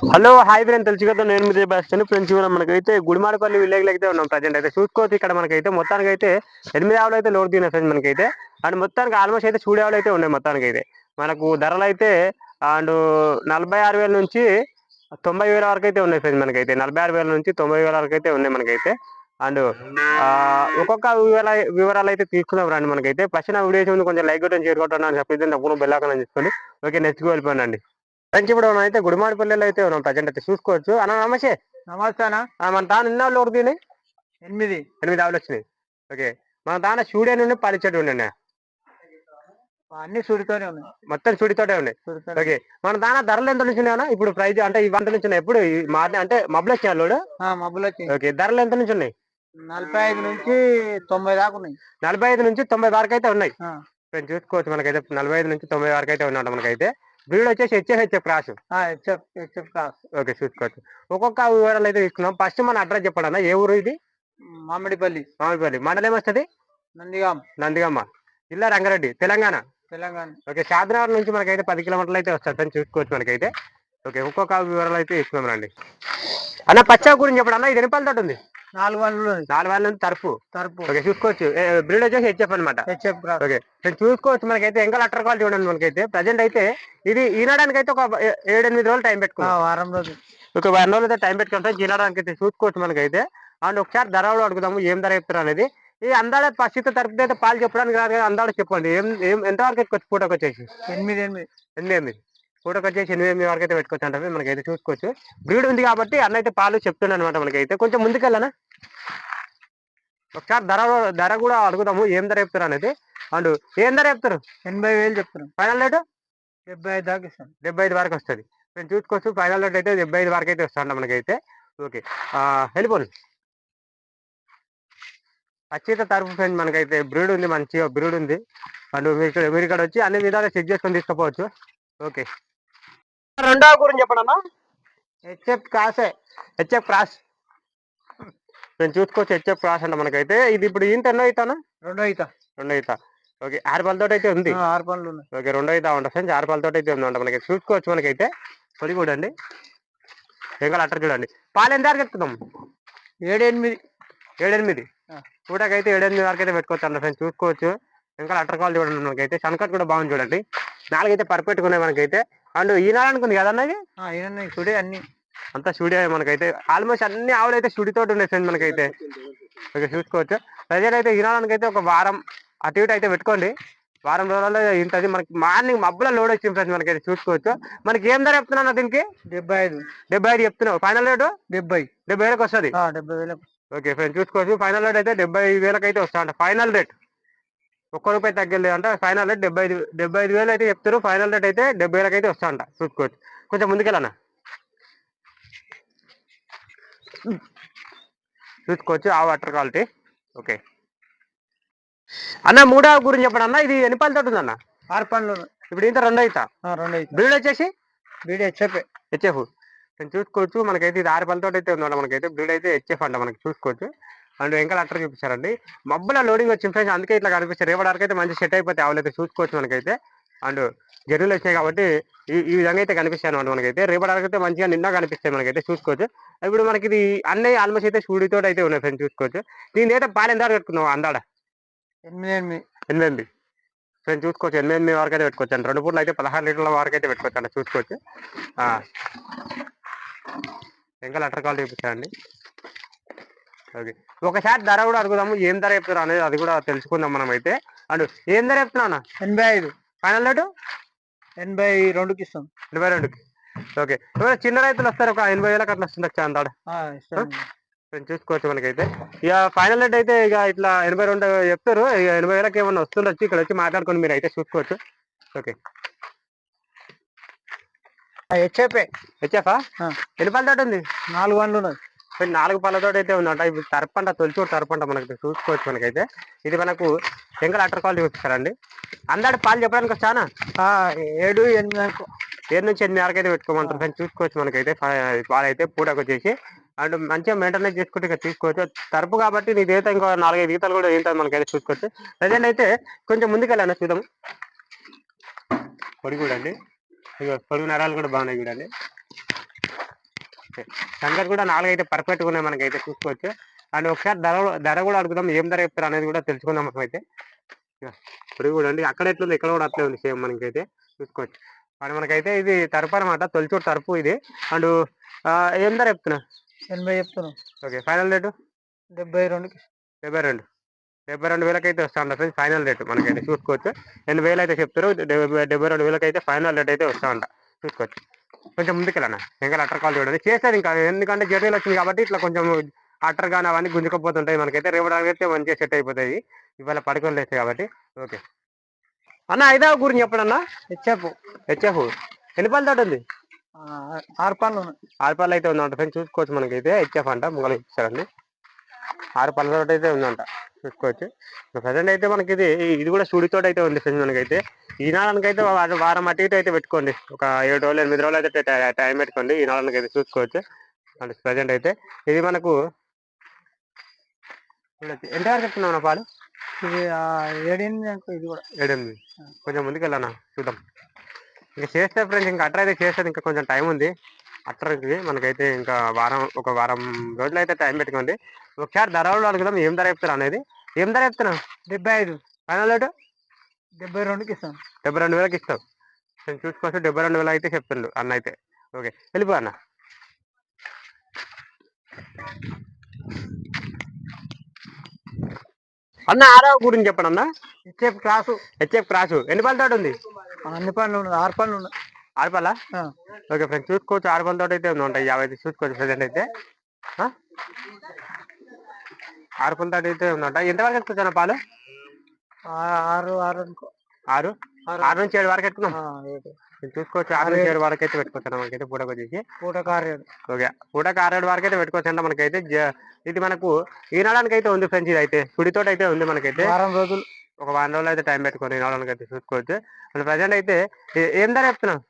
Hello hi friend తెలుసు కదా నేను మీద బస్తాను ఫ్రెండ్స్ కూడా మనకైతే గుడిమాడపల్లి విలేజ్ అయితే ఉన్నాం ప్రజెంట్ అయితే. చూసుకోవచ్చు ఇక్కడ మనకైతే మొత్తానికి అయితే ఎనిమిది ఆవులు అయితే లోడ్ తిన్నాయి ఫ్రెండ్స్ మనకైతే. అండ్ మొత్తానికి ఆల్మోస్ట్ అయితే చూడే ఆవులు అయితే ఉన్నాయి మొత్తానికి అయితే మనకు ధరలు అయితే అండ్ నలభై ఆరు వేల నుంచి తొంభై వేల వరకు అయితే ఉన్నాయి ఫ్రెండ్స్ మనకైతే. నలభై ఆరు వేల నుంచి తొంభై వేల వరకు అయితే ఉన్నాయి మనకైతే. అండ్ ఒక్కొక్క వివరాల వివరాలు అయితే తీసుకుందాం రండి మనకైతే. ఫస్ట్ నా వీడియోస్ ముందు కొంచెం లైక్ కొట్టడం షేర్ అని చెప్పి తప్పకుండా బెల్లాకని తీసుకోండి ఓకే నెక్స్ట్ వెళ్ళిపోయానండి ఫ్రెండ్స్ ఇప్పుడు మనం అయితే గుడిమాడిపల్లిలో అయితే ఉన్నాం ప్రజెంట్ అయితే చూసుకోవచ్చు. అన్న నమస్తే. నమస్తే అన్న. మన తాను ఎన్ని ఆవులు ఒకటి ఎనిమిది. ఎనిమిది ఆవులు వచ్చినాయి. ఓకే. మన తాన స్టూడియో నుండి పది చెట్టు ఉండే అన్ని సుడితోనే ఉన్నాయి. మొత్తం చూడితోటే ఉన్నాయి. ఓకే. మన దాన ధరలు ఎంత నుంచి ఉన్నాయన్నా? ఇప్పుడు ప్రైజ్ అంటే ఈ వంట నుంచి ఉన్నాయి. ఎప్పుడు ఈ మార్నింగ్ అంటే మబ్బులు వచ్చాయి లోడు? మబ్బులు వచ్చి ఓకే. ధరలు ఎంత నుంచి ఉన్నాయి? నలభై ఐదు నుంచి తొంభై దాకా ఉన్నాయి. నలభై ఐదు నుంచి తొంభై వరకు అయితే ఉన్నాయి. ఫ్రెండ్స్ చూసుకోవచ్చు మనకైతే. నలభై ఐదు నుంచి తొంభై వరకు అయితే ఉన్నాడు మనకైతే. బ్రీడ్ వచ్చేసి HF cross. HF HF class okay చూసుకోవచ్చు ఒక్కొక్క వివరాలు అయితే తీసుకున్నాం ఫస్ట్ మన అడ్రస్ చెప్పండి అన్న ఏ ఊరు ఇది? మామిడిపల్లి. మామిడిపల్లి. మండలం ఏమొస్తుంది? నందిగాం. నందిగమ్మ జిల్లా రంగారెడ్డి తెలంగాణ. తెలంగాణ. ఓకే షాద్నగర్ నుంచి మనకైతే పది కిలోమీటర్లు అయితే వస్తారు అని చూసుకోవచ్చు మనకైతే. ఓకే ఒక్కొక్క వివరాలు అయితే ఇస్తున్నాం రండి. అన్న పచ్చా గురించి చెప్పండి అన్న ఇది ఎన్ని ఉంది. నాలుగు వందలు. నాలుగు నుంచి తరపు. తరపు. ఓకే చూసుకోవచ్చు. బ్రీడ్ వచ్చేసి హెచ్ఎఫ్ అనమాట హెచ్ఎఫ్ ఓకే చూసుకోవచ్చు మనకైతే ఇంకా లెటర్ కాల్ చూడండి మనకైతే. ప్రజెంట్ అయితే ఇది ఈనడానికి అయితే ఒక ఏడు ఎనిమిది రోజులు టైం పెట్టుకున్నాం వారం రోజులు. ఒక వారం రోజులు అయితే టైం పెట్టుకుంటాం ఈనడానికి అయితే చూసుకోవచ్చు మనకైతే. అండ్ ఒకసారి ధర అడుగుదాము ఏం ధర చెప్తారు అనేది. ఈ అందాడ పరిస్థితి తరపున అయితే పాలు చెప్పడానికి రాదు కదా అందాడ చెప్పండి ఏం ఏం ఎంత వరకు ఎత్తుకోవచ్చు పూటకు వచ్చేసి? ఎనిమిది ఎనిమిది. ఎనిమిది ఎనిమిది. పూటకు వచ్చేసి ఎనిమిది ఎనిమిది వరకు అయితే పెట్టుకోవచ్చు అంటే మనకైతే చూసుకోవచ్చు. బ్రీడ్ ఉంది కాబట్టి అన్న అయితే పాలు చెప్తున్నాను అనమాట మనకైతే. కొంచెం ముందుకెళ్ళనా? ఒకసారి ధర ధర కూడా అడుగుదాము. ఏం ధర చెప్తారు అనేది. అండ్ ఏం ధర చెప్తారు? ఎనభై వేలు చెప్తున్నాం ఫైనల్ రేటు? డెబ్బై ఐదు దాకా ఇస్తాం. డెబ్బై ఐదు వరకు వస్తుంది. మేము చూసుకోవచ్చు. ఫైనల్ రేట్ అయితే డెబ్బై ఐదు వరకు అయితే వస్తాంట మనకైతే. ఓకే. వెళ్ళిపోండి. అచ్చిత తరపు ఫ్రెండ్ మనకైతే బ్రీడ్ ఉంది. మంచిగా బ్రీడ్ ఉంది. అండ్ మీరు ఇక్కడ మీరు ఇక్కడ వచ్చి అన్ని విధాలు చెక్ చేసుకొని తీసుకుపోవచ్చు. ఓకే. రెండవ గురించి చెప్పండి హెచ్ఎఫ్ క్లాసే హెచ్ఎఫ్ క్రాస్. మేము చూసుకోవచ్చు హెచ్ఎఫ్ క్రాస్ అంట మనకైతే. ఇది ఇప్పుడు ఇంత ఎన్నో అవుతానా రెండో ఈత. రెండో అవుతా ఓకే ఆరు పళ్ళతో అయితే ఉంది. ఆరు పనులు ఉన్నాయి. ఓకే రెండో అయితే ఉంటుంది ఫ్రెండ్స్? ఆరు పాలతో అయితే ఉందంట మనకి. చూసుకోవచ్చు మనకైతే. పొడి చూడండి ఇంకా అట్టర్ చూడండి. పాలు ఎంత వరకు ఎత్తుకుందాం ఏడు ఎనిమిది ఏడెనిమిది. ఆ. పూటకైతే ఏడెనిమిది వరకు అయితే పెట్టుకోవచ్చు అన్న ఫ్రెండ్స్. చూసుకోవచ్చు. ఇంకా అట్టర్ కాల్ చూడండి మనకైతే. సన్కట్ కూడా బాగుంది చూడండి. నాలుగైతే పర్ఫెక్ట్గా ఉన్నాయి మనకైతే. అండ్ ఈనాడు అనుకుంది కదన్న ఇది? అన్ని. అంతా స్టూడియో మనకైతే. ఆల్మోస్ట్ అన్ని ఆవులు అయితే స్టూడియో ఉన్నాయి ఫ్రెండ్స్ మనకైతే. ఓకే చూసుకోవచ్చు. ప్రజలు అయితే ఈనాడానికి అయితే ఒక వారం అటు ఇటు అయితే పెట్టుకోండి. వారం రోజుల్లో ఇంతది మనకి మార్నింగ్ మబ్బుల లోడ్ వచ్చింది ఫ్రెండ్స్ మనకైతే చూసుకోవచ్చు. మనకి ఏం ధర చెప్తున్నా దీనికి? డెబ్బై ఐదు. డెబ్బై ఐదు చెప్తున్నావు. ఫైనల్ రేటు డెబ్బై. డెబ్బై వేలకు వస్తుంది? డెబ్బై వేలకు. ఓకే ఫ్రెండ్స్ చూసుకోవచ్చు. ఫైనల్ రేట్ అయితే డెబ్బై వేలకు అయితే వస్తా ఫైనల్ రేట్ ఒక్క రూపాయి తగ్గలేదు అంటే ఫైనల్ రేట్ డెబ్బై ఐదు డెబ్బై ఐదు వేలు అయితే చెప్తారు ఫైనల్ రేట్ అయితే డెబ్బై వేలకు అయితే వస్తా అంట చూసుకోవచ్చు కొంచెం ముందుకెళ్ళనా? చూసుకోవచ్చు ఆ వాటర్ క్వాలిటీ ఓకే అన్న మూడవ గురించి చెప్పండి అన్న. ఇది ఎన్ని పళ్ళతో ఉందన్న ఆరు ఉన్నాయి ఇప్పుడు ఇంత రెండు అవుతా రెండో ఈత బ్రీడ్ వచ్చేసి బీడీ హెచ్ఎఫ్ హెచ్ఎఫ్ నేను చూసుకోవచ్చు మనకైతే ఇది ఆరు పళ్ళతో అయితే ఉందంట మనకైతే బ్రీడ్ అయితే హెచ్ఎఫ్ అంట మనకి చూసుకోవచ్చు అండ్ ఇంకా అట్టర్ చూపించారండి మబ్బుల లోడింగ్ వచ్చింది ఫ్రెండ్స్ అందుకే ఇట్లా కనిపిస్తారు రేపటి వరకు అయితే మంచి సెట్ అయిపోతే ఆవులు అయితే చూసుకోవచ్చు మనకైతే. అండ్ జర్నీలు వచ్చినాయి కాబట్టి ఈ ఈ విధంగా అయితే కనిపిస్తాయి అనమాట మనకైతే. రేపటి వరకు అయితే మంచిగా నిన్న కనిపిస్తాయి మనకైతే చూసుకోవచ్చు. ఇప్పుడు మనకి ఇది అన్నీ ఆల్మోస్ట్ అయితే సూడితో అయితే ఉన్నాయి ఫ్రెండ్స్ చూసుకోవచ్చు. దీని అయితే పాలు ఎంత పెట్టుకుందాం అందాడ? ఎనిమిది ఎనిమిది. ఎనిమిది ఎనిమిది. ఫ్రెండ్స్ చూసుకోవచ్చు ఎనిమిది ఎనిమిది వరకు అయితే పెట్టుకోవచ్చు. అండి రెండు పూటలు అయితే పదహారు లీటర్ల వరకు అయితే పెట్టుకోవచ్చు అండి చూసుకోవచ్చు. ఇంకా లెటర్ కాల్ చూపించండి ఓకే ఒకసారి ధర కూడా అడుగుదాము ఏం ధర చెప్తారు అనేది అది కూడా తెలుసుకుందాం మనం అయితే అండ్ ఏం ధర చెప్తున్నా ఎనభై ఐదు. ఫైనల్ రేటు ఎనభై రెండుకి ఇస్తాం. ఎనభై రెండుకి. ఓకే. చిన్న రైతులు వస్తారు ఒక ఎనభై వేలకు అట్లా వస్తుంది ఫ్రెండ్స్ చూసుకోవచ్చు మనకైతే. ఇక ఫైనల్ రేట్ అయితే ఇక ఇట్లా ఎనభై రెండు చెప్తారు. ఇక ఎనభై వేలకు ఏమన్నా వస్తుండొచ్చు ఇక్కడ వచ్చి మాట్లాడుకొని మీరు అయితే చూసుకోవచ్చు. ఓకే. హెచ్ఎఫ్ హెచ్ఎఫా. ఎన్ని పళ్ళ ఉంది నాలుగు వందలు ఉన్నాయి నాలుగు పళ్ళతోటి అయితే ఉందంట. ఇప్పుడు తరపంట తొలిచూరు తరపంట మనకి చూసుకోవచ్చు మనకైతే. ఇది మనకు ఎంకల అటర్ కాల్ చూపిస్తారండి. అందాడు పాలు చెప్పడానికి వచ్చానా ఏడు ఎనిమిది వరకు. ఏడు నుంచి ఎనిమిది వరకు అయితే పెట్టుకోమంటారు. కానీ చూసుకోవచ్చు మనకైతే. పాలు అయితే పూటకు వచ్చేసి అండ్ మంచిగా మెయింటెనెన్స్ చేసుకుంటే ఇక తీసుకోవచ్చు తరపు కాబట్టి నీ ఈత ఇంకో నాలుగైదు ఈతలు కూడా ఈత మనకైతే చూసుకోవచ్చు. ప్రజెంట్ అయితే కొంచెం ముందుకెళ్ళాను చూద్దాం. పొడి కూడా అండి పొడుగు నరాలు కూడా బాగున్నాయి చూడండి. సంగతి కూడా నాలుగు అయితే పర్ఫెక్ట్గా ఉన్నాయి మనకైతే చూసుకోవచ్చు. అండ్ ఒకసారి ధర ధర కూడా అడుగుదాం ఏం ధర చెప్తారు అనేది కూడా తెలుసుకుందాం మనం అయితే ఇప్పుడు కూడా అండి అక్కడ ఎట్లుంది ఇక్కడ కూడా అట్లే ఉంది సేమ్ మనకైతే చూసుకోవచ్చు. అండ్ మనకైతే ఇది తరపు అనమాట తొలిచూరు తరపు ఇది. అండ్ ఏం ధర చెప్తున్నా? ఎనభై చెప్తున్నాం. Okay final rate? డెబ్బై రెండుకి. డెబ్బై రెండు. డెబ్బై రెండు వేలకి అయితే వస్తా ఉంటుంది ఫ్రెండ్స్? ఫైనల్ రేట్ మనకైతే చూసుకోవచ్చు. ఎనిమిది వేలు అయితే చెప్తారు డెబ్బై డెబ్బై రెండు వేలకి అయితే ఫైనల్ రేట్ అయితే వస్తా ఉంట చూసుకోవచ్చు. కొంచెం ముందుకెళ్ళనా? ఇంకా అట్టర్ కాల్ చూడండి. చేస్తారు ఇంకా ఎందుకంటే జర్నీలు వచ్చింది కాబట్టి ఇట్లా కొంచెం అట్టర్ కానీ అవన్నీ గుంజుకపోతుంటాయి మనకైతే. రేపు అయితే మంచిగా సెట్ అయిపోతాయి. ఇవాళ పడుకొని లేస్తాయి కాబట్టి. ఓకే. అన్న ఐదవ గురించి చెప్పడన్నా. హెచ్ఎఫ్. హెచ్ఎఫ్. ఎన్ని పళ్ళు తోట ఉంది? ఆరు ఉన్నాయి. ఆరు పళ్ళు అయితే ఉందంట. ఫ్రెండ్స్ చూసుకోవచ్చు మనకైతే. హెచ్ఎఫ్ అంట. ముంగలు ఇచ్చారండి. ఆరు పళ్ళ తోట అయితే ఉందంట. చూసుకోవచ్చు. ప్రజెంట్ అయితే మనకి ఇది ఇది కూడా తోట అయితే ఉంది ఫ్రెండ్స్ మనకైతే. ఈ నాడానికి అయితే వారం అటు ఇటు అయితే పెట్టుకోండి. ఒక ఏడు రోజులు ఎనిమిది రోజులు అయితే టై- పెట్టుకోండి. ఈ నాడానికి అయితే చూసుకోవచ్చు. అంటే ప్రజెంట్ అయితే. ఇది మనకు. ఎంత వరకు చెప్తున్నావు నా పాలు? ఇది ఏడెనిమిది ఇది కూడా. ఏడెనిమిది. కొంచెం ముందుకు వెళ్ళానా చూద్దాం. ఇంకా చేస్తే ఫ్రెండ్స్ ఇంకా అట్ర అయితే చేస్తుంది ఇంకా కొంచెం టైం ఉంది. అట్రకి మనకైతే ఇంకా వారం ఒక వారం రోజులు అయితే టైం పెట్టుకోండి. ఒకసారి ధరలు అడుగుదాం ఏం ధర చెప్తారు అనేది. ఏం ధర చెప్తున్నా? డెబ్బై ఐదు. Final rate? డెబ్బై రెండుకి ఇస్తాం. డెబ్బై రెండు వేలకి ఇస్తాం. నేను చూసుకోవచ్చు డెబ్బై రెండు వేలు అయితే చెప్తుండు అన్న అయితే. ఓకే వెళ్ళిపో అన్న. అన్న ఆరో గురించి చెప్పండి అన్న. HF class HF cross. ఎన్ని పళ్ళ తోట ఉంది? అన్ని పనులు ఉన్నాయి ఆరు పనులు ఉన్నాయి. ఆరు పళ్ళ ఓకే ఫ్రెండ్స్ చూసుకోవచ్చు ఆరు పళ్ళ తోట అయితే ఉంది ఉంటాయి? యాభై అయితే చూసుకోవచ్చు ప్రజెంట్ అయితే? ఆరు పళ్ళ తోట అయితే ఉందంట. ఎంతవరకు ఎత్తుకొచ్చాను పాలు? ఆరు ఆరు అనుకో. ఆరు? ఆరు. నుంచి ఏడు వరకు ఎత్తుకున్నాం? చూసుకోవచ్చు. ఆరు నుంచి ఏడు వరకు అయితే పెట్టుకొచ్చాను మనకైతే పూటకు వచ్చేసి పూటకు ఆరు ఏడు ఓకే. పూటకు ఆరేడు వరకు అయితే పెట్టుకోవచ్చు అంటే మనకైతే. ఇది మనకు ఈనాడానికి అయితే ఉంది ఫ్రెండ్స్ ఇది అయితే. సుడితోటి అయితే ఉంది మనకైతే. వారం రోజులు. ఒక వారం రోజులు అయితే టైం పెట్టుకొని ఈనాడానికి అయితే చూసుకోవచ్చు. మన ప్రజెంట్ అయితే ఏ- ధర చెప్తున్నాం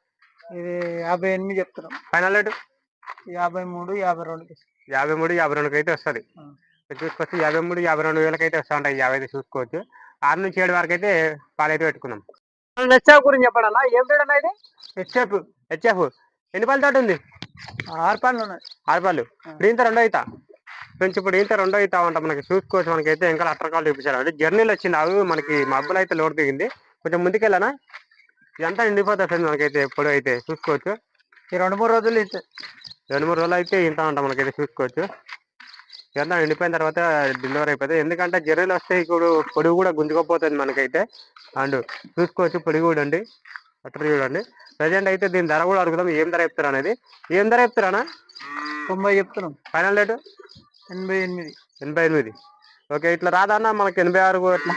ఇది యాభై ఎనిమిది చెప్తున్నాం. Final rate? యాభై మూడు యాభై ఇస్తాం యాభై మూడు యాభై రెండుకి అయితే వస్తుంది. చూసుకోవచ్చు. యాభై మూడు యాభై రెండు వేలకి అయితే వస్తా ఉంటాయి. యాభై అయితే చూసుకోవచ్చు. ఆరు నుంచి ఏడు వరకు అయితే పాలు అయితే పెట్టుకున్నాం హెచ్ఎఫ్ గురించి చెప్పండి అన్న ఏం అన్న ఇది? HF HF. ఎన్ని పళ్ళ తోట ఉంది? ఆరు పనులు ఉన్నాయి. ఆరు. ఇప్పుడు ఇంత రెండో అవుతా? ఫ్రెండ్స్ ఇప్పుడు ఇంత రెండో అవుతా ఉంటా మనకి చూసుకోవచ్చు. మనకైతే ఇంకా అట్టరకాలు చూపించారు. అంటే జర్నీలు వచ్చింది. అవి మనకి మబ్బులు అయితే లోడ్ దిగింది. కొంచెం ముందుకెళ్ళానా? ఇదంతా నిండిపోతుంది ఫ్రెండ్స్ మనకైతే ఎప్పుడు అయితే చూసుకోవచ్చు. ఈ రెండు మూడు రోజులు రెండు మూడు రోజులు అయితే ఇంత ఉంటాం మనకైతే చూసుకోవచ్చు. ఇదంతా ఎండిపోయిన తర్వాత డెలివరీ అయిపోతుంది ఎందుకంటే జర్నీలు వస్తే ఇప్పుడు పొడుగు కూడా గుంజుకపోతుంది మనకైతే. అండ్ చూసుకోవచ్చు పొడుగు కూడా అండి. అట్టర్ చూడండి. ప్రజెంట్ అయితే దీని ధర కూడా అడుగుదాం. ఏం ధర చెప్తారు అనేది. ఏం ధర చెప్తారా తొంభై చెప్తున్నాం. ఫైనల్ రేటు ఎనభై ఎనిమిది. ఎనభై ఎనిమిది. ఓకే ఇట్లా రాదన్న మనకి ఎనభై ఆరు అట్లా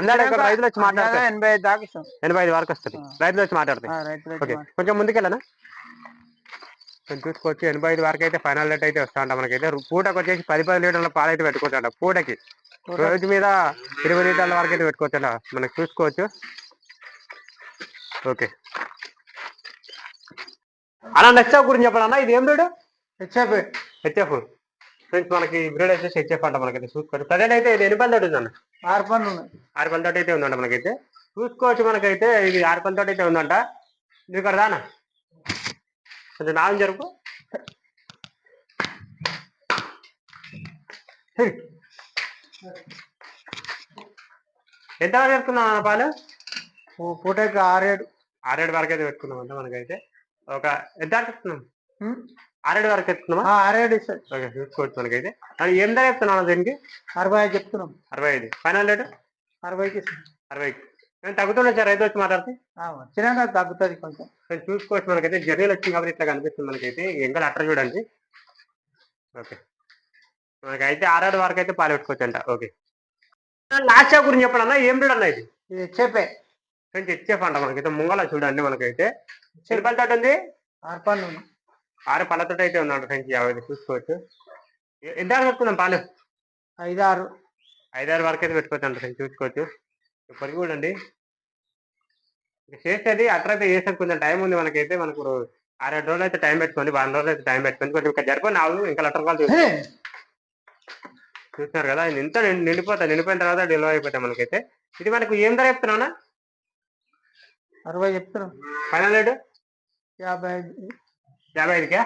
అందరూ ఇక్కడ రైతులు వచ్చి మాట్లాడతారు. ఎనభై ఐదు దాకా ఎనభై ఐదు వరకు వస్తుంది. రైతులు వచ్చి మాట్లాడతాయి ఓకే కొంచెం ముందుకెళ్ళనా? కొంచెం చూసుకోవచ్చు ఎనభై ఐదు వరకు అయితే ఫైనల్ రేట్ అయితే వస్తా ఉంటా మనకైతే. పూటకు వచ్చేసి పది పది లీటర్ల పాలు అయితే పెట్టుకోవచ్చంట పూటకి. రోజు మీద ఇరవై లీటర్ల వరకు అయితే పెట్టుకోవచ్చంట. మనకి చూసుకోవచ్చు. ఓకే. అలా నెక్స్ట్ గురించి చెప్పండి ఇది ఏం రేటు హెచ్ఎఫ్ హెచ్ఎఫ్ ఫ్రెండ్స్ మనకి బ్రీడ్ వచ్చేసి హెచ్ఎఫ్ అంట మనకైతే చూసుకోవచ్చు. ప్రజెంట్ అయితే ఇది ఎన్ని పళ్ళు ఉందన్న ఆరు పనులు ఆరు పళ్ళతోటి అయితే ఉందంట మనకైతే. చూసుకోవచ్చు మనకైతే. ఇది ఆరు పళ్ళతోటి అయితే ఉందంట. నువ్వు ఇక్కడ రానా? కొంచెం నాగం జరుపు. ఎంత వరకు పెట్టుకున్నాం అన్న పాలు? పూటకి ఆరేడు ఆరేడు వరకు అయితే పెట్టుకున్నాం అంట మనకైతే. ఒక ఎంత వరకు పెట్టుకున్నాం? ఆరేడు వరకు ఆ, ఆరేడు ఇస్తాయి ఓకే చూసుకోవచ్చు మనకైతే. అది ఏం ధర చెప్తున్నాను దీనికి? అరవై ఐదు చెప్తున్నాం. అరవై ఐదు. Final rate? అరవైకి అరవైకి. నేను తగ్గుతున్నా సార్ రైతు వచ్చి మాట్లాడితే? వచ్చినాక తగ్గుతుంది కొంచెం. చూసుకోవచ్చు మనకైతే జర్నీలు వచ్చింది కాబట్టి ఇట్లా కనిపిస్తుంది మనకైతే. ఎంగల్ అట్ర చూడండి. ఓకే. మనకైతే ఆరాడు వరకు అయితే పాలు పెట్టుకోవచ్చు అంట ఓకే. లాస్ట్ షాప్ గురించి చెప్పండి అన్న. ఏం అన్న ఇది? హెచ్ఎఫే కొంచెం హెచ్ఎఫ్ అంట మనకైతే. ముంగల చూడండి మనకైతే. ఎన్ని పళ్ళతోటి ఉంది? ఆరు ఉన్నాయి. ఆరు పళ్ళతోటి అయితే ఉన్నాడు ఫ్రెండ్స్ యాభై చూసుకోవచ్చు. ఎంత పెట్టుకున్నాం పాలు? ఐదు ఆరు ఐదారు వరకు అయితే పెట్టుకోవచ్చు అంట ఫ్రెండ్స్ చూసుకోవచ్చు. ఇప్పటికి కూడా అండి. ఇక చేసేది అయితే చేసేది కొంచెం టైం ఉంది మనకైతే. మనకు ఆరేడు రోజులు అయితే టైం పెట్టుకోండి వారం రోజులు అయితే టైం పెట్టుకోండి. కొంచెం ఇంకా జరపండి ఆవు ఇంకా లెటర్ కాల్! చూస్తున్నారు కదా ఇంత నిండి- నిండిపోతాయి నిండిపోయిన తర్వాత డెలివరీ అయిపోతాయి మనకైతే. ఇది మనకు ఏం ధర చెప్తున్నా అరవై చెప్తున్నాం. ఫైనల్ రేటు యాభై ఐదు. యాభై ఐదుకే?